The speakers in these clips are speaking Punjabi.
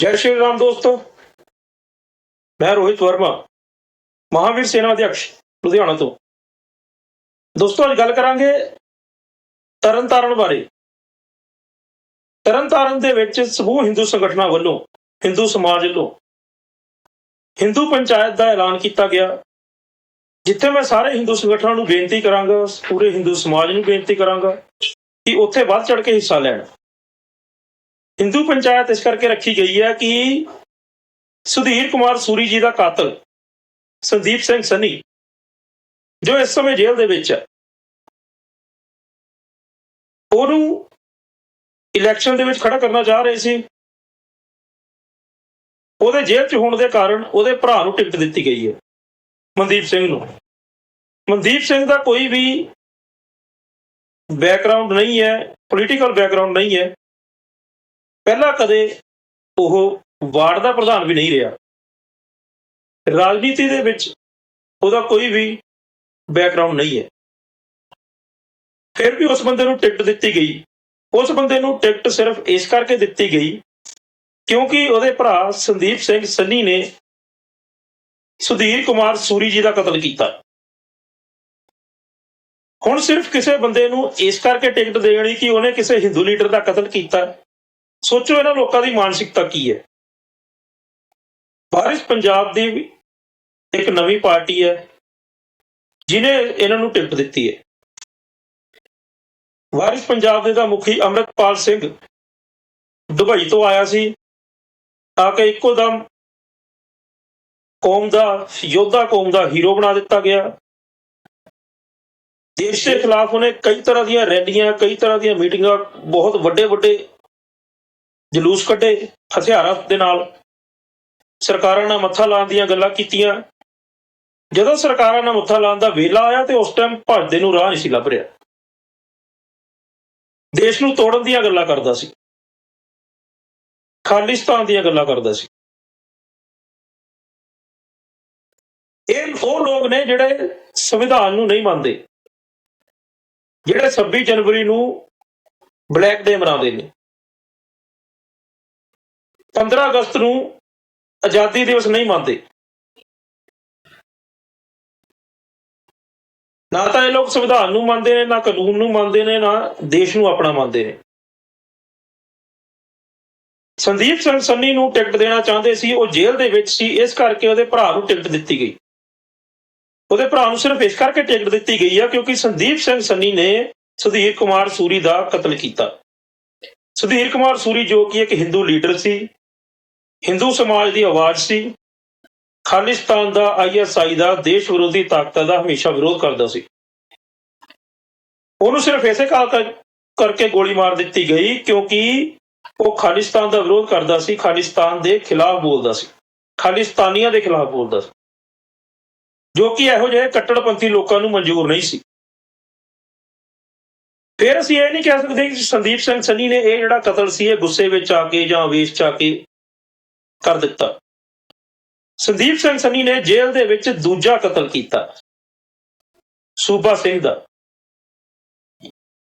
ਜੈ ਸ਼੍ਰੀ ਰਾਮ ਦੋਸਤੋ। ਮੈਂ ਰੋਹਿਤ ਵਰਮਾ, ਮਹਾਵੀਰ ਸੈਨਾ ਅਧਿਕਸ਼ ਲੁਧਿਆਣਾ ਤੋਂ। ਦੋਸਤੋ, ਅੱਜ ਗੱਲ ਕਰਾਂਗੇ ਤਰਨਤਾਰਨ ਬਾਰੇ। ਤਰਨਤਾਰਨ ਦੇ ਵਿੱਚ ਸਮੂਹ ਹਿੰਦੂ ਸੰਗਠਨਾਂ ਵੱਲੋਂ, ਹਿੰਦੂ ਸਮਾਜ ਵੱਲੋਂ ਹਿੰਦੂ ਪੰਚਾਇਤ ਦਾ ਐਲਾਨ ਕੀਤਾ ਗਿਆ। ਜਿੱਥੇ ਮੈਂ ਸਾਰੇ ਹਿੰਦੂ ਸੰਗਠਨਾਂ ਨੂੰ ਬੇਨਤੀ ਕਰਾਂਗਾ, ਪੂਰੇ ਹਿੰਦੂ ਸਮਾਜ ਨੂੰ ਬੇਨਤੀ ਕਰਾਂਗਾ ਕਿ ਉੱਥੇ ਵੱਧ ਚੜ ਕੇ ਹਿੱਸਾ ਲੈਣ। ਹਿੰਦੂ ਪੰਚਾਇਤ ਇਸ ਕਰਕੇ ਰੱਖੀ ਗਈ ਹੈ ਕਿ ਸੁਧੀਰ ਕੁਮਾਰ ਸੂਰੀ ਜੀ ਦਾ ਕਾਤਲ ਸੰਦੀਪ ਸਿੰਘ ਸਨੀ, ਜੋ ਇਸ ਸਮੇਂ ਜੇਲ੍ਹ ਦੇ ਵਿੱਚ ਹੈ, ਉਹਨੂੰ ਇਲੈਕਸ਼ਨ ਦੇ ਵਿੱਚ ਖੜਾ ਕਰਨਾ ਚਾਹ ਰਹੇ ਸੀ। ਉਹਦੇ ਜੇਲ੍ਹ 'ਚ ਹੋਣ ਦੇ ਕਾਰਨ ਉਹਦੇ ਭਰਾ ਨੂੰ ਟਿਕਟ ਦਿੱਤੀ ਗਈ ਹੈ, ਮਨਦੀਪ ਸਿੰਘ ਨੂੰ। ਮਨਦੀਪ ਸਿੰਘ ਦਾ ਕੋਈ ਵੀ ਬੈਕਗ੍ਰਾਉਂਡ ਨਹੀਂ ਹੈ ਪੋਲੀਟੀਕਲ ਬੈਕਗ੍ਰਾਉਂਡ ਨਹੀਂ ਹੈ। ਪਹਿਲਾਂ ਕਦੇ ਉਹ ਵਾਰਡ ਦਾ ਪ੍ਰਧਾਨ ਵੀ ਨਹੀਂ ਰਿਹਾ। ਰਾਜਨੀਤੀ ਦੇ ਵਿੱਚ ਉਹਦਾ ਕੋਈ ਵੀ ਬੈਕਗ੍ਰਾਉਂਡ ਨਹੀਂ ਹੈ। ਫਿਰ ਵੀ ਉਸ ਬੰਦੇ ਨੂੰ ਟਿਕਟ ਦਿੱਤੀ ਗਈ। ਉਸ ਬੰਦੇ ਨੂੰ ਟਿਕਟ ਸਿਰਫ ਇਸ ਕਰਕੇ ਦਿੱਤੀ ਗਈ ਕਿਉਂਕਿ ਉਹਦੇ ਭਰਾ ਸੰਦੀਪ ਸਿੰਘ ਸੰਨੀ ਨੇ ਸੁਧੀਰ ਕੁਮਾਰ ਸੂਰੀ ਜੀ ਦਾ ਕਤਲ ਕੀਤਾ। ਹੁਣ ਸਿਰਫ ਕਿਸੇ ਬੰਦੇ ਨੂੰ ਇਸ ਕਰਕੇ ਟਿਕਟ ਦੇਣੀ ਕਿ ਉਹਨੇ ਕਿਸੇ ਹਿੰਦੂ ਲੀਡਰ ਦਾ ਕਤਲ ਕੀਤਾ। ਸੋਚੋ ਇਹਨਾਂ ਲੋਕਾਂ ਦੀ ਮਾਨਸਿਕਤਾ ਕੀ ਹੈ। ਵਾਰਿਸ ਪੰਜਾਬ ਦੀ ਇੱਕ ਨਵੀਂ ਪਾਰਟੀ ਹੈ ਜਿਨੇ ਇਹਨਾਂ ਨੂੰ ਟਿਕਟ ਦਿੱਤੀ ਹੈ। ਵਾਰਿਸ ਪੰਜਾਬ ਦੇ ਦਾ ਮੁਖੀ ਅੰਮ੍ਰਿਤਪਾਲ ਸਿੰਘ ਦੁਬਈ ਤੋਂ ਆਇਆ ਸੀ ਆ ਕੇ ਇੱਕੋ ਦਮ ਕੌਮ ਦਾ, ਯੋਧਾ ਕੌਮ ਦਾ ਹੀਰੋ ਬਣਾ ਦਿੱਤਾ ਗਿਆ। ਦੇਸ਼ ਦੇ ਖਿਲਾਫ ਉਹਨੇ ਕਈ ਤਰ੍ਹਾਂ ਦੀਆਂ ਰੈਲੀਆਂ, ਕਈ ਤਰ੍ਹਾਂ ਦੀਆਂ ਮੀਟਿੰਗਾਂ, ਬਹੁਤ ਵੱਡੇ ਵੱਡੇ ਜਲੂਸ ਕੱਢੇ ਹਥਿਆਰਾਂ ਦੇ ਨਾਲ। ਸਰਕਾਰਾਂ ਨਾਲ ਮੱਥਾ ਲਾਉਣ ਦੀਆਂ ਗੱਲਾਂ ਕੀਤੀਆਂ। ਜਦੋਂ ਸਰਕਾਰਾਂ ਨਾਲ ਮੱਥਾ ਲਾਉਣ ਦਾ ਵੇਲਾ ਆਇਆ ਤੇ ਉਸ ਟਾਈਮ ਭੱਜਦੇ ਨੂੰ ਰਾਹ ਨਹੀਂ ਸੀ ਲੱਭ ਰਿਹਾ। ਦੇਸ਼ ਨੂੰ ਤੋੜਨ ਦੀਆਂ ਗੱਲਾਂ ਕਰਦਾ ਸੀ। ਖਾਲਿਸਤਾਨ ਦੀਆਂ ਗੱਲਾਂ ਕਰਦਾ ਸੀ। ਇਹ ਉਹ ਲੋਕ ਨੇ ਜਿਹੜੇ ਸੰਵਿਧਾਨ ਨੂੰ ਨਹੀਂ ਮੰਨਦੇ। ਜਿਹੜੇ 26 ਜਨਵਰੀ ਨੂੰ ਬਲੈਕ ਡੇ ਮਨਾਉਂਦੇ ਨੇ। 15 ਅਗਸਤ ਨੂੰ ਆਜ਼ਾਦੀ ਦਿਵਸ ਨਹੀਂ ਮੰਨਦੇ। ਨਾ ਤਾਂ ਇਹ ਲੋਕ ਸੰਵਿਧਾਨ ਨੂੰ ਮੰਨਦੇ ਨੇ, ਨਾ ਕਾਨੂੰਨ ਨੂੰ ਮੰਨਦੇ ਨੇ, ਨਾ ਦੇਸ਼ ਨੂੰ ਆਪਣਾ ਮੰਨਦੇ ਨੇ। ਸੰਦੀਪ ਸਿੰਘ ਸੰਨੀ ਨੂੰ ਟਿਕਟ ਦੇਣਾ ਚਾਹੁੰਦੇ ਸੀ, ਉਹ ਜੇਲ੍ਹ ਦੇ ਵਿੱਚ ਸੀ, ਇਸ ਕਰਕੇ ਉਹਦੇ ਭਰਾ ਨੂੰ ਟਿਕਟ ਦਿੱਤੀ ਗਈ। ਉਹਦੇ ਭਰਾ ਨੂੰ ਸਿਰਫ ਇਸ ਕਰਕੇ ਟਿਕਟ ਦਿੱਤੀ ਗਈ ਆ, ਕਿਉਂਕਿ ਸੰਦੀਪ ਸਿੰਘ ਸੰਨੀ ਨੇ ਸੁਧੀਰ ਕੁਮਾਰ ਸੂਰੀ ਦਾ ਕਤਲ ਕੀਤਾ। ਸੁਧੀਰ ਕੁਮਾਰ ਸੂਰੀ ਜੋ ਕਿ ਇੱਕ ਹਿੰਦੂ ਲੀਡਰ ਸੀ ਹਿੰਦੂ ਸਮਾਜ ਦੀ ਆਵਾਜ਼ ਸੀ। ਖਾਲਿਸਤਾਨ ਦਾ ਆਈਐਸਆਈ ਦਾ ਦੇਸ਼ ਵਿਰੋਧੀ ਤਾਕਤਾਂ ਦਾ ਹਮੇਸ਼ਾ ਵਿਰੋਧ ਕਰਦਾ ਸੀ। ਉਹਨੂੰ ਸਿਰਫ ਇਸੇ ਕਾਲ ਕਰਕੇ ਗੋਲੀ ਮਾਰ ਦਿੱਤੀ ਗਈ ਕਿਉਂਕਿ ਉਹ ਖਾਲਿਸਤਾਨ ਦਾ ਵਿਰੋਧ ਕਰਦਾ ਸੀ, ਖਾਲਿਸਤਾਨ ਦੇ ਖਿਲਾਫ ਬੋਲਦਾ ਸੀ। ਖਾਲਿਸਤਾਨੀਆਂ ਦੇ ਖਿਲਾਫ ਬੋਲਦਾ ਸੀ। ਜੋ ਕਿ ਇਹੋ ਜਿਹੇ ਕੱਟੜਪੰਥੀ ਲੋਕਾਂ ਨੂੰ ਮਨਜ਼ੂਰ ਨਹੀਂ ਸੀ। ਫਿਰ ਅਸੀਂ ਇਹ ਨਹੀਂ ਕਹਿ ਸਕਦੇ ਕਿ ਸੰਦੀਪ ਸਿੰਘ ਸੰਨੀ ਨੇ ਇਹ ਜਿਹੜਾ ਕਤਲ ਸੀ, ਇਹ ਗੁੱਸੇ ਵਿੱਚ ਆ ਕੇ ਜਾਂ ਆਵੇਸ਼ ਚ ਆ ਕੇ ਕਰ ਦਿੱਤਾ। ਸੰਦੀਪ ਸਿੰਘ ਸੰਨੀ ਨੇ ਜੇਲ੍ਹ ਦੇ ਵਿੱਚ ਦੂਜਾ ਕਤਲ ਕੀਤਾ। ਸੂਬਾ ਸਿੰਘ ਦਾ।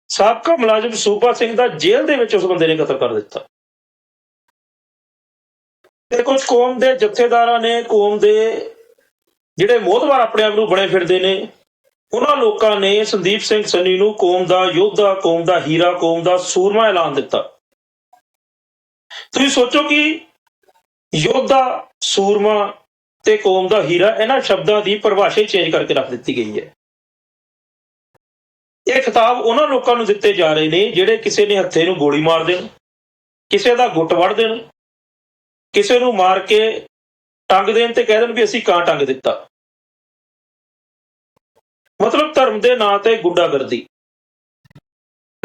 ਸਾਬਕਾ ਮੁਲਾਜ਼ਮ ਸੂਬਾ ਸਿੰਘ ਦਾ ਜੇਲ੍ਹ ਦੇ ਵਿੱਚ ਉਸ ਬੰਦੇ ਨੇ ਕਤਲ ਕਰ ਦਿੱਤਾ। ਤੇ ਕੁਝ ਕੌਮ ਦੇ ਜਥੇਦਾਰਾਂ ਨੇ, ਕੌਮ ਦੇ ਜਿਹੜੇ ਮੋਹਤਵਾਰ ਆਪਣੇ ਆਪ ਨੂੰ ਬਣੇ ਫਿਰਦੇ ਨੇ, ਉਹਨਾਂ ਲੋਕਾਂ ਨੇ ਸੰਦੀਪ ਸਿੰਘ ਸੰਨੀ ਨੂੰ ਕੌਮ ਦਾ ਯੋਧਾ, ਕੌਮ ਦਾ ਹੀਰਾ, ਕੌਮ ਦਾ ਸੂਰਮਾ ਐਲਾਨ ਦਿੱਤਾ। ਤੁਸੀਂ ਸੋਚੋ ਕਿ ਯੋਧਾ, ਸੂਰਮਾ ਤੇ ਕੌਮ ਦਾ ਹੀਰਾ ਇਹਨਾਂ ਸ਼ਬਦਾਂ ਦੀ ਪਰਿਭਾਸ਼ਾ ਚੇਂਜ ਕਰਕੇ ਰੱਖ ਦਿੱਤੀ ਗਈ ਹੈ। ਇਹ ਖਿਤਾਬ ਉਹਨਾਂ ਲੋਕਾਂ ਨੂੰ ਦਿੱਤੇ ਜਾ ਰਹੇ ਨੇ ਜਿਹੜੇ ਕਿਸੇ ਨੇ ਹੱਥੇ ਨੂੰ ਗੋਲੀ ਮਾਰ ਦੇਣ, ਕਿਸੇ ਦਾ ਗੁੱਟ ਵੜ ਦੇਣ, ਕਿਸੇ ਨੂੰ ਮਾਰ ਕੇ ਟੰਗ ਦੇਣ ਤੇ ਕਹਿ ਦੇਣ ਵੀ ਅਸੀਂ ਕਾਂ ਟੰਗ ਦਿੱਤਾ। ਮਤਲਬ ਧਰਮ ਦੇ ਨਾਂ ਤੇ ਗੁੰਡਾਗਰਦੀ।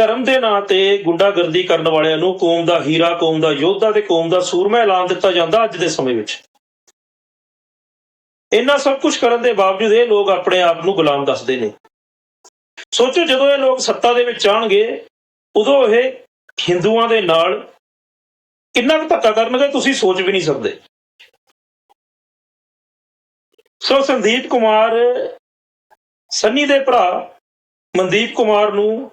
ਧਰਮ ਦੇ ਨਾਂ ਤੇ ਗੁੰਡਾਗਰਦੀ ਕਰਨ ਵਾਲਿਆਂ ਨੂੰ ਕੌਮ ਦਾ ਹੀਰਾ, ਕੌਮ ਦਾ ਯੋਧਾ ਤੇ ਕੌਮ ਦਾ ਸੂਰਮਾ ਐਲਾਨ ਦਿੱਤਾ ਜਾਂਦਾ ਅੱਜ ਦੇ ਸਮੇਂ ਵਿੱਚ। ਇੰਨਾ ਸਭ ਕੁਝ ਕਰਨ ਦੇ ਬਾਵਜੂਦ ਇਹ ਲੋਕ ਆਪਣੇ ਆਪ ਨੂੰ ਗੁਲਾਮ ਦੱਸਦੇ ਨੇ। ਸੋਚੋ ਜਦੋਂ ਇਹ ਲੋਕ ਸੱਤਾ ਦੇ ਵਿੱਚ ਆਣਗੇ ਉਦੋਂ ਇਹ ਹਿੰਦੂਆਂ ਦੇ ਨਾਲ ਕਿੰਨਾ ਕੁ ਧੱਕਾ ਕਰਨਗੇ ਤੁਸੀਂ ਸੋਚ ਵੀ ਨਹੀਂ ਸਕਦੇ। ਸੋ ਸੰਦੀਪ ਕੁਮਾਰ, ਸੰਨੀ ਦੇ ਭਰਾ ਮਨਦੀਪ ਕੁਮਾਰ ਨੂੰ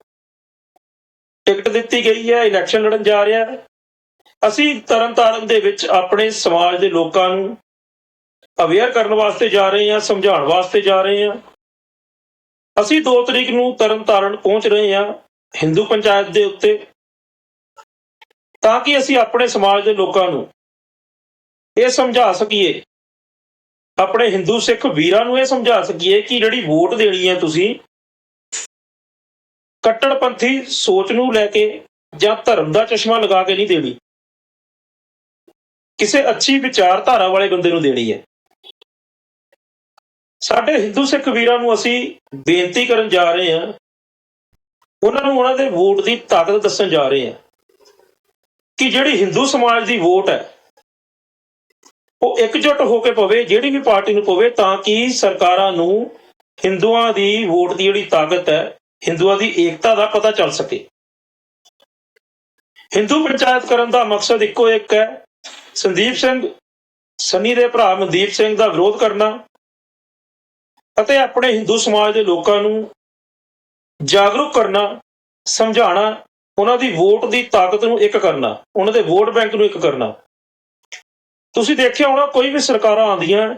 ਟਿਕਟ ਦਿੱਤੀ ਗਈ ਹੈ ਇਲੈਕਸ਼ਨ ਲੜਨ ਜਾ ਰਿਹਾ ਹੈ। ਅਸੀਂ ਤਰਨਤਾਰਨ ਦੇ ਵਿੱਚ ਆਪਣੇ ਸਮਾਜ ਦੇ ਲੋਕਾਂ ਨੂੰ ਅਵੇਅਰ ਕਰਨ ਵਾਸਤੇ ਜਾ ਰਹੇ ਹਾਂ, ਸਮਝਾਉਣ ਵਾਸਤੇ ਜਾ ਰਹੇ ਹਾਂ। ਅਸੀਂ 2 ਤਰੀਕ ਨੂੰ ਤਰਨਤਾਰਨ ਪਹੁੰਚ ਰਹੇ ਹਾਂ, ਹਿੰਦੂ ਪੰਚਾਇਤ ਦੇ ਉੱਤੇ। ਤਾਂ ਕਿ ਅਸੀਂ ਆਪਣੇ ਸਮਾਜ ਦੇ ਲੋਕਾਂ ਨੂੰ ਇਹ ਸਮਝਾ ਸਕੀਏ, ਆਪਣੇ ਹਿੰਦੂ ਸਿੱਖ ਵੀਰਾਂ ਨੂੰ ਇਹ ਸਮਝਾ ਸਕੀਏ ਕਿ ਜਿਹੜੀ ਵੋਟ ਦੇਣੀ ਹੈ ਤੁਸੀਂ ਕੱਟੜਪੰਥੀ ਸੋਚ ਨੂੰ ਲੈ ਕੇ ਜਾਂ ਧਰਮ ਦਾ ਚਸ਼ਮਾ ਲਗਾ ਕੇ ਨਹੀਂ ਦੇਣੀ। ਕਿਸੇ ਅੱਛੀ ਵਿਚਾਰਧਾਰਾ ਵਾਲੇ ਬੰਦੇ ਨੂੰ ਦੇਣੀ ਹੈ। ਸਾਡੇ ਹਿੰਦੂ ਸਿੱਖ ਵੀਰਾਂ ਨੂੰ ਅਸੀਂ ਬੇਨਤੀ ਕਰਨ ਜਾ ਰਹੇ ਹਾਂ, ਉਹਨਾਂ ਨੂੰ ਉਹਨਾਂ ਦੇ ਵੋਟ ਦੀ ਤਾਕਤ ਦੱਸਣ ਜਾ ਰਹੇ ਹਾਂ ਕਿ ਜਿਹੜੀ ਹਿੰਦੂ ਸਮਾਜ ਦੀ ਵੋਟ ਹੈ, ਉਹ ਇਕਜੁੱਟ ਹੋ ਕੇ ਪਵੇ, ਜਿਹੜੀ ਵੀ ਪਾਰਟੀ ਨੂੰ ਪਵੇ, ਤਾਂ ਕਿ ਸਰਕਾਰਾਂ ਨੂੰ ਹਿੰਦੂਆਂ ਦੀ ਵੋਟ ਦੀ ਜਿਹੜੀ ਤਾਕਤ ਹੈ ਹਿੰਦੂਆਂ ਦੀ ਏਕਤਾ ਦਾ ਪਤਾ ਚੱਲ ਸਕੇ। ਹਿੰਦੂ ਪੰਚਾਇਤ ਕਰਨ ਦਾ ਮਕਸਦ ਇੱਕੋ ਇੱਕ ਹੈ, ਸੰਦੀਪ ਸਿੰਘ, ਸੰਨੀ ਦੇ ਭਰਾ ਮਨਦੀਪ ਸਿੰਘ ਦਾ ਵਿਰੋਧ ਕਰਨਾ ਅਤੇ ਆਪਣੇ ਹਿੰਦੂ ਸਮਾਜ ਦੇ ਲੋਕਾਂ ਨੂੰ ਜਾਗਰੂਕ ਕਰਨਾ, ਸਮਝਾਉਣਾ, ਉਹਨਾਂ ਦੀ ਵੋਟ ਦੀ ਤਾਕਤ ਨੂੰ ਇੱਕ ਕਰਨਾ, ਉਹਨਾਂ ਦੇ ਵੋਟ ਬੈਂਕ ਨੂੰ ਇੱਕ ਕਰਨਾ। ਤੁਸੀਂ ਦੇਖਿਆ ਹੋਣਾ, ਕੋਈ ਵੀ ਸਰਕਾਰਾਂ ਆਉਂਦੀਆਂ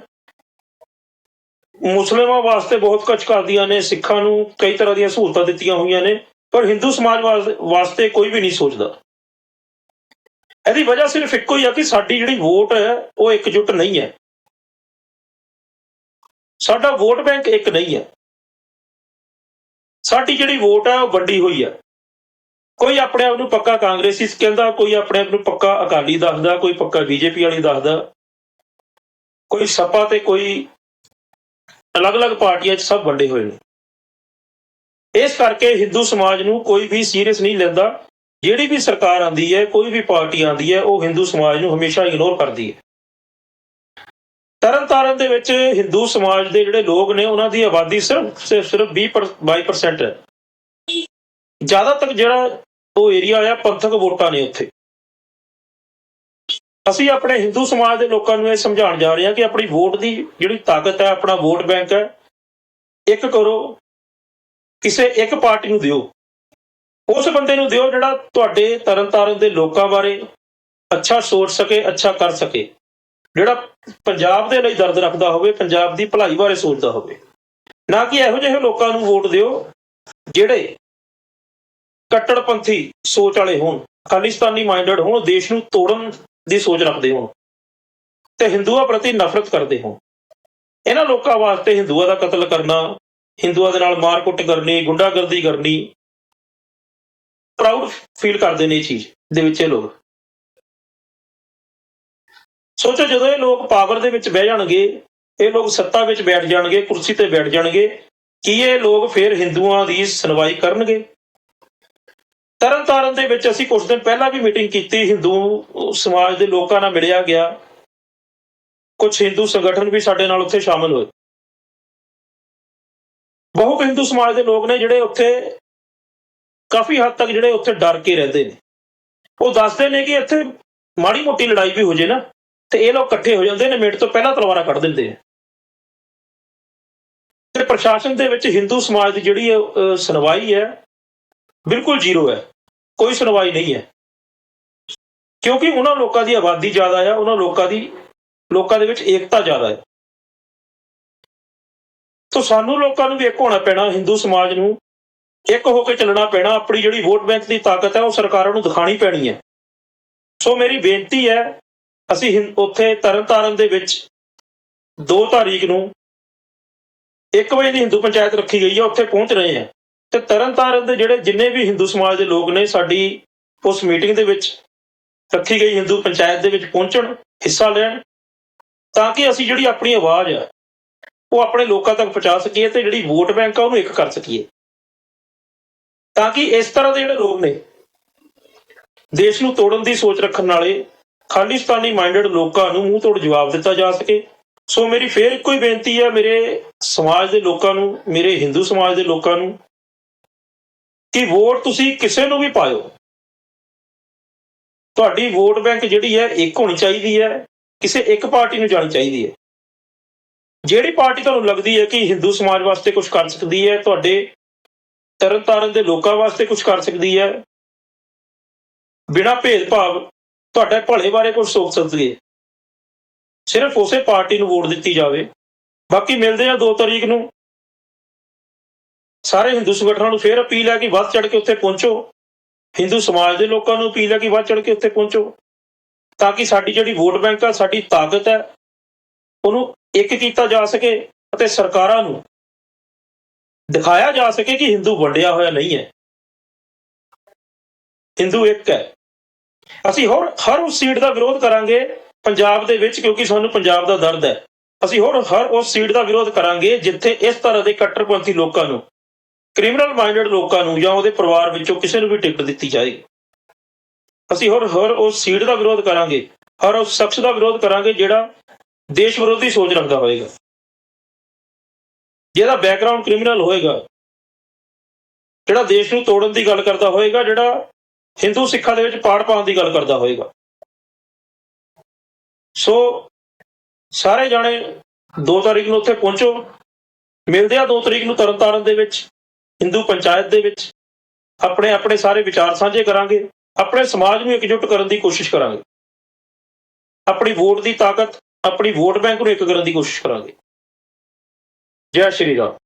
ਮੁਸਲਮਾਨਾਂ ਵਾਸਤੇ ਬਹੁਤ ਕੁਝ ਕਰਦੀਆਂ ਨੇ, ਸਿੱਖਾਂ ਨੂੰ ਕਈ ਤਰ੍ਹਾਂ ਦੀਆਂ ਸਹੂਲਤਾਂ ਦਿੱਤੀਆਂ ਹੋਈਆਂ ਨੇ, ਪਰ ਹਿੰਦੂ ਸਮਾਜ ਵਾਸਤੇ ਕੋਈ ਵੀ ਨਹੀਂ ਸੋਚਦਾ। ਇਹਦੀ ਵਜ੍ਹਾ ਸਿਰਫ ਇੱਕੋ ਹੀ ਆ ਕਿ ਸਾਡੀ ਜਿਹੜੀ ਵੋਟ ਹੈ, ਉਹ ਇਕਜੁੱਟ ਨਹੀਂ ਹੈ। ਸਾਡਾ ਵੋਟ ਬੈਂਕ ਇੱਕ ਨਹੀਂ ਹੈ। ਸਾਡੀ ਜਿਹੜੀ ਵੋਟ ਹੈ, ਉਹ ਵੱਡੀ ਹੋਈ ਹੈ। ਕੋਈ ਆਪਣੇ ਆਪ ਨੂੰ ਪੱਕਾ ਕਾਂਗਰਸੀ ਕਹਿੰਦਾ, ਕੋਈ ਆਪਣੇ ਆਪ ਨੂੰ ਪੱਕਾ ਅਕਾਲੀ ਦੱਸਦਾ, ਕੋਈ ਪੱਕਾ ਬੀਜੇਪੀ ਵਾਲੀ ਦੱਸਦਾ। ਕੋਈ ਸਪਾ ਤੇ ਕੋਈ ਅਲੱਗ-ਅਲੱਗ ਪਾਰਟੀਆਂ 'ਚ ਸਭ ਵੰਡੇ ਹੋਏ ਨੇ। ਇਸ ਕਰਕੇ ਹਿੰਦੂ ਸਮਾਜ ਨੂੰ ਕੋਈ ਵੀ ਸੀਰੀਅਸ ਨਹੀਂ ਲੈਂਦਾ। ਜਿਹੜੀ ਵੀ ਸਰਕਾਰ ਆਂਦੀ ਹੈ, ਕੋਈ ਵੀ ਪਾਰਟੀ ਆਂਦੀ ਹੈ, ਉਹ ਹਿੰਦੂ ਸਮਾਜ ਨੂੰ ਹਮੇਸ਼ਾ ਇਗਨੋਰ ਕਰਦੀ ਹੈ। ਤਰਨਤਾਰਨ ਦੇ ਵਿੱਚ ਹਿੰਦੂ ਸਮਾਜ ਦੇ ਜਿਹੜੇ ਲੋਕ ਨੇ, ਉਹਨਾਂ ਦੀ ਆਬਾਦੀ ਸਿਰਫ ਸਿਰਫ ਸਿਰਫ 20 ਪਰ- 22% ਹੈ। ਜ਼ਿਆਦਾਤਰ ਜਿਹੜਾ ਉਹ ਏਰੀਆ ਆ, ਪੰਥਕ ਵੋਟਾਂ ਨੇ ਉੱਥੇ। ਅਸੀਂ ਆਪਣੇ ਹਿੰਦੂ ਸਮਾਜ ਦੇ ਲੋਕਾਂ ਨੂੰ ਇਹ ਸਮਝਾਉਣ ਜਾ ਰਹੇ ਹਾਂ ਕਿ ਆਪਣੀ ਵੋਟ ਦੀ ਜਿਹੜੀ ਤਾਕਤ ਹੈ, ਆਪਣਾ ਵੋਟ ਬੈਂਕ ਹੈ, ਇੱਕ ਕਰੋ, ਕਿਸੇ ਇੱਕ ਪਾਰਟੀ ਨੂੰ ਦਿਓ। ਉਸ ਬੰਦੇ ਨੂੰ ਦਿਓ ਜਿਹੜਾ ਤੁਹਾਡੇ ਤਰਨਤਾਰਨ ਦੇ ਲੋਕਾਂ ਬਾਰੇ ਅੱਛਾ ਸੋਚ ਸਕੇ, ਅੱਛਾ ਕਰ ਸਕੇ। ਜਿਹੜਾ ਪੰਜਾਬ ਦੇ ਲਈ ਦਰਦ ਰੱਖਦਾ ਹੋਵੇ, ਪੰਜਾਬ ਦੀ ਭਲਾਈ ਬਾਰੇ ਸੋਚਦਾ ਹੋਵੇ। ਨਾ ਕਿ ਇਹੋ ਜਿਹੇ ਲੋਕਾਂ ਨੂੰ ਵੋਟ ਦਿਓ ਜਿਹੜੇ ਕੱਟੜਪੰਥੀ ਸੋਚ ਵਾਲੇ ਹੋਣ, ਖਾਲਿਸਤਾਨੀ ਮਾਈਂਡਡ ਹੋਣ, ਦੇਸ਼ ਨੂੰ ਤੋੜਨ ਦੀ ਸੋਚ ਰੱਖਦੇ ਹੋਣ ਤੇ ਹਿੰਦੂਆਂ ਪ੍ਰਤੀ ਨਫ਼ਰਤ ਕਰਦੇ ਹੋ ਇਹਨਾਂ ਲੋਕਾਂ ਵਾਸਤੇ ਹਿੰਦੂਆਂ ਦਾ ਕਤਲ ਕਰਨਾ, ਹਿੰਦੂਆਂ ਦੇ ਨਾਲ ਮਾਰਕੁੱਟ ਕਰਨੀ, ਗੁੰਡਾਗਰਦੀ ਕਰਨੀ ਪ੍ਰਾਊਡ ਫੀਲ ਕਰਦੇ ਨੇ ਇਹ ਚੀਜ਼ ਦੇ ਵਿੱਚ ਇਹ ਲੋਕ। ਸੋਚੋ ਜਦੋਂ ਇਹ ਲੋਕ ਪਾਵਰ ਦੇ ਵਿੱਚ ਬਹਿ ਜਾਣਗੇ, ਇਹ ਲੋਕ ਸੱਤਾ ਵਿੱਚ ਬੈਠ ਜਾਣਗੇ, ਕੁਰਸੀ ਤੇ ਬੈਠ ਜਾਣਗੇ, ਕੀ ਇਹ ਲੋਕ ਫਿਰ ਹਿੰਦੂਆਂ ਦੀ ਸੁਣਵਾਈ ਕਰਨਗੇ? ਤਰਨਤਾਰਨ ਦੇ ਵਿੱਚ ਅਸੀਂ ਕੁਝ ਦਿਨ ਪਹਿਲਾਂ ਵੀ ਮੀਟਿੰਗ ਕੀਤੀ ਹਿੰਦੂ ਸਮਾਜ ਦੇ ਲੋਕਾਂ ਨਾਲ ਮਿਲਿਆ ਗਿਆ। ਕੁਝ ਹਿੰਦੂ ਸੰਗਠਨ ਵੀ ਸਾਡੇ ਨਾਲ ਉੱਥੇ ਸ਼ਾਮਲ ਹੋਏ। ਬਹੁਤ ਹਿੰਦੂ ਸਮਾਜ ਦੇ ਲੋਕ ਨੇ ਜਿਹੜੇ ਉੱਥੇ ਕਾਫੀ ਹੱਦ ਤੱਕ ਜਿਹੜੇ ਉੱਥੇ ਡਰ ਕੇ ਰਹਿੰਦੇ ਨੇ। ਉਹ ਦੱਸਦੇ ਨੇ ਕਿ ਇੱਥੇ ਮਾੜੀ ਮੋਟੀ ਲੜਾਈ ਵੀ ਹੋ ਜੇ ਨਾ, ਤੇ ਇਹ ਲੋਕ ਇਕੱਠੇ ਹੋ ਜਾਂਦੇ ਨੇ, ਮਿੰਟ ਤੋਂ ਪਹਿਲਾਂ ਤਲਵਾਰਾਂ ਕੱਢ ਦਿੰਦੇ ਆ। ਤੇ ਪ੍ਰਸ਼ਾਸਨ ਦੇ ਵਿੱਚ ਹਿੰਦੂ ਸਮਾਜ ਦੀ ਜਿਹੜੀ ਸੁਣਵਾਈ ਹੈ ਬਿਲਕੁਲ ਜ਼ੀਰੋ ਹੈ। ਕੋਈ ਸੁਣਵਾਈ ਨਹੀਂ ਹੈ। ਕਿਉਂਕਿ ਉਹਨਾਂ ਲੋਕਾਂ ਦੀ ਆਬਾਦੀ ਜ਼ਿਆਦਾ ਆ ਉਹਨਾਂ ਲੋਕਾਂ ਦੀ, ਲੋਕਾਂ ਦੇ ਵਿੱਚ ਏਕਤਾ ਜ਼ਿਆਦਾ ਹੈ। ਤਾਂ ਸਾਨੂੰ ਲੋਕਾਂ ਨੂੰ ਵੀ ਇੱਕ ਹੋਣਾ ਪੈਣਾ, ਹਿੰਦੂ ਸਮਾਜ ਨੂੰ ਇੱਕ ਹੋ ਕੇ ਚੱਲਣਾ ਪੈਣਾ, ਆਪਣੀ ਜਿਹੜੀ ਵੋਟ ਬੈਂਕ ਦੀ ਤਾਕਤ ਹੈ, ਉਹ ਸਰਕਾਰਾਂ ਨੂੰ ਦਿਖਾਣੀ ਪੈਣੀ ਹੈ। ਸੋ ਮੇਰੀ ਬੇਨਤੀ ਹੈ, ਅਸੀਂ ਹਿੰ- ਉੱਥੇ ਤਰਨਤਾਰਨ ਦੇ ਵਿੱਚ 2 ਤਾਰੀਖ ਨੂੰ 1 ਵਜੇ ਦੀ ਹਿੰਦੂ ਪੰਚਾਇਤ ਰੱਖੀ ਗਈ ਹੈ, ਉੱਥੇ ਪਹੁੰਚ ਰਹੇ ਹਾਂ। ਤੇ ਤਰਨਤਾਰਨ ਦੇ ਜਿਹੜੇ ਜਿੰਨੇ ਵੀ ਹਿੰਦੂ ਸਮਾਜ ਦੇ ਲੋਕ ਨੇ, ਸਾਡੀ ਉਸ ਮੀਟਿੰਗ ਦੇ ਵਿੱਚ ਰੱਖੀ ਗਈ ਹਿੰਦੂ ਪੰਚਾਇਤ ਦੇ ਵਿੱਚ ਪਹੁੰਚਣ, ਹਿੱਸਾ ਲੈਣ, ਤਾਂ ਕਿ ਅਸੀਂ ਜਿਹੜੀ ਆਪਣੀ ਆਵਾਜ਼ ਹੈ ਉਹ ਆਪਣੇ ਲੋਕਾਂ ਤੱਕ ਪਹੁੰਚਾ ਸਕੀਏ ਤੇ ਜਿਹੜੀ ਵੋਟ ਬੈਂਕ ਆ, ਉਹਨੂੰ ਇੱਕ ਕਰ ਸਕੀਏ। ਤਾਂ ਕਿ ਇਸ ਤਰ੍ਹਾਂ ਦੇ ਜਿਹੜੇ ਲੋਕ ਨੇ, ਦੇਸ਼ ਨੂੰ ਤੋੜਨ ਦੀ ਸੋਚ ਰੱਖਣ ਵਾਲੇ ਖਾਲਿਸਤਾਨੀ ਮਾਈਂਡਡ ਲੋਕਾਂ ਨੂੰ ਮੂੰਹ ਤੋੜ ਜਵਾਬ ਦਿੱਤਾ ਜਾ ਸਕੇ। ਸੋ ਮੇਰੀ ਫੇਰ ਇੱਕੋ ਹੀ ਬੇਨਤੀ ਹੈ, ਮੇਰੇ ਸਮਾਜ ਦੇ ਲੋਕਾਂ ਨੂੰ, ਮੇਰੇ ਹਿੰਦੂ ਸਮਾਜ ਦੇ ਲੋਕਾਂ ਨੂੰ ਕਿ ਵੋਟ ਤੁਸੀਂ ਕਿਸੇ ਨੂੰ ਵੀ ਪਾਇਓ। ਤੁਹਾਡੀ ਵੋਟ ਬੈਂਕ ਜਿਹੜੀ ਹੈ, ਇੱਕ ਹੋਣੀ ਚਾਹੀਦੀ ਹੈ, ਕਿਸੇ ਇੱਕ ਪਾਰਟੀ ਨੂੰ ਜਾਣੀ ਚਾਹੀਦੀ ਹੈ। ਜਿਹੜੀ ਪਾਰਟੀ ਤੁਹਾਨੂੰ ਲੱਗਦੀ ਹੈ ਕਿ ਹਿੰਦੂ ਸਮਾਜ ਵਾਸਤੇ ਕੁਝ ਕਰ ਸਕਦੀ ਹੈ, ਤੁਹਾਡੇ ਤਰਨਤਾਰਨ ਦੇ ਲੋਕਾਂ ਵਾਸਤੇ ਕੁਝ ਕਰ ਸਕਦੀ ਹੈ। ਬਿਨਾਂ ਭੇਦਭਾਵ ਤੁਹਾਡੇ ਭਲੇ ਬਾਰੇ ਕੁਝ ਸੋਚ ਸਕਦੀ ਹੈ। ਸਿਰਫ ਉਸੇ ਪਾਰਟੀ ਨੂੰ ਵੋਟ ਦਿੱਤੀ ਜਾਵੇ। ਬਾਕੀ ਮਿਲਦੇ ਆ 2 ਤਰੀਕ ਨੂੰ। ਸਾਰੇ ਹਿੰਦੂ ਸੰਗਠਨਾਂ ਨੂੰ ਫੇਰ ਅਪੀਲ ਹੈ ਕਿ ਵੱਧ ਚੜ ਕੇ ਉੱਥੇ ਪਹੁੰਚੋ। ਹਿੰਦੂ ਸਮਾਜ ਦੇ ਲੋਕਾਂ ਨੂੰ ਅਪੀਲ ਹੈ ਕਿ ਵੱਧ ਚੜ ਕੇ ਉੱਥੇ ਪਹੁੰਚੋ। ਤਾਂ ਕਿ ਸਾਡੀ ਜਿਹੜੀ ਵੋਟ ਬੈਂਕ ਆ, ਸਾਡੀ ਤਾਕਤ ਹੈ, ਉਹਨੂੰ ਇੱਕ ਕੀਤਾ ਜਾ ਸਕੇ ਅਤੇ ਸਰਕਾਰਾਂ ਨੂੰ ਦਿਖਾਇਆ ਜਾ ਸਕੇ ਕਿ ਹਿੰਦੂ ਵੰਡਿਆ ਹੋਇਆ ਨਹੀਂ ਹੈ। ਹਿੰਦੂ ਇੱਕ ਹੈ। ਅਸੀਂ ਹੋਰ, ਹਰ ਉਸ ਸੀਟ ਦਾ ਵਿਰੋਧ ਕਰਾਂਗੇ ਪੰਜਾਬ ਦੇ ਵਿੱਚ, ਕਿਉਂਕਿ ਸਾਨੂੰ ਪੰਜਾਬ ਦਾ ਦਰਦ ਹੈ। ਅਸੀਂ ਹੋਰ ਹਰ ਉਸ ਸੀਟ ਦਾ ਵਿਰੋਧ ਕਰਾਂਗੇ ਜਿੱਥੇ ਇਸ ਤਰ੍ਹਾਂ ਦੇ ਕੱਟੜਪੰਥੀ ਲੋਕਾਂ ਨੂੰ ਕ੍ਰਿਮੀਨਲ ਮਾਈਂਡਡ ਲੋਕਾਂ ਨੂੰ ਜਾਂ ਉਹਦੇ ਪਰਿਵਾਰ ਵਿੱਚੋਂ ਕਿਸੇ ਨੂੰ ਵੀ ਟਿਕਟ ਦਿੱਤੀ ਜਾਏਗੀ ਅਸੀਂ ਹੋਰ, ਹਰ ਉਸ ਸੀਟ ਦਾ ਵਿਰੋਧ ਕਰਾਂਗੇ, ਹਰ ਉਸ ਸ਼ਖਸ ਦਾ ਵਿਰੋਧ ਕਰਾਂਗੇ ਜਿਹੜਾ ਦੇਸ਼ ਵਿਰੋਧੀ ਸੋਚ ਰੱਖਦਾ ਹੋਏਗਾ। ਜਿਹਦਾ ਬੈਕਗ੍ਰਾਉਂਡ ਕ੍ਰਿਮੀਨਲ ਹੋਏਗਾ, ਜਿਹੜਾ ਦੇਸ਼ ਨੂੰ ਤੋੜਨ ਦੀ ਗੱਲ ਕਰਦਾ ਹੋਏਗਾ, ਜਿਹੜਾ ਹਿੰਦੂ ਸਿੱਖਾਂ ਦੇ ਵਿੱਚ ਪਾੜ ਪਾਉਣ ਦੀ ਗੱਲ ਕਰਦਾ ਹੋਏਗਾ। ਸੋ ਸਾਰੇ ਜਾਣੇ 2 ਤਾਰੀਖ ਨੂੰ ਉੱਥੇ ਪਹੁੰਚੋ, ਮਿਲਦੇ ਆ 2 ਤਰੀਕ ਨੂੰ ਤਰਨਤਾਰਨ ਦੇ ਵਿੱਚ। ਹਿੰਦੂ ਪੰਚਾਇਤ ਦੇ ਵਿੱਚ ਆਪਣੇ ਆਪਣੇ ਸਾਰੇ ਵਿਚਾਰ ਸਾਂਝੇ ਕਰਾਂਗੇ, ਆਪਣੇ ਸਮਾਜ ਨੂੰ ਇਕਜੁੱਟ ਕਰਨ ਦੀ ਕੋਸ਼ਿਸ਼ ਕਰਾਂਗੇ। ਆਪਣੀ ਵੋਟ ਦੀ ਤਾਕਤ, ਆਪਣੀ ਵੋਟ ਬੈਂਕ ਨੂੰ ਇੱਕ ਕਰਨ ਦੀ ਕੋਸ਼ਿਸ਼ ਕਰਾਂਗੇ। ਜੈ ਸ਼੍ਰੀ ਰਾਮ।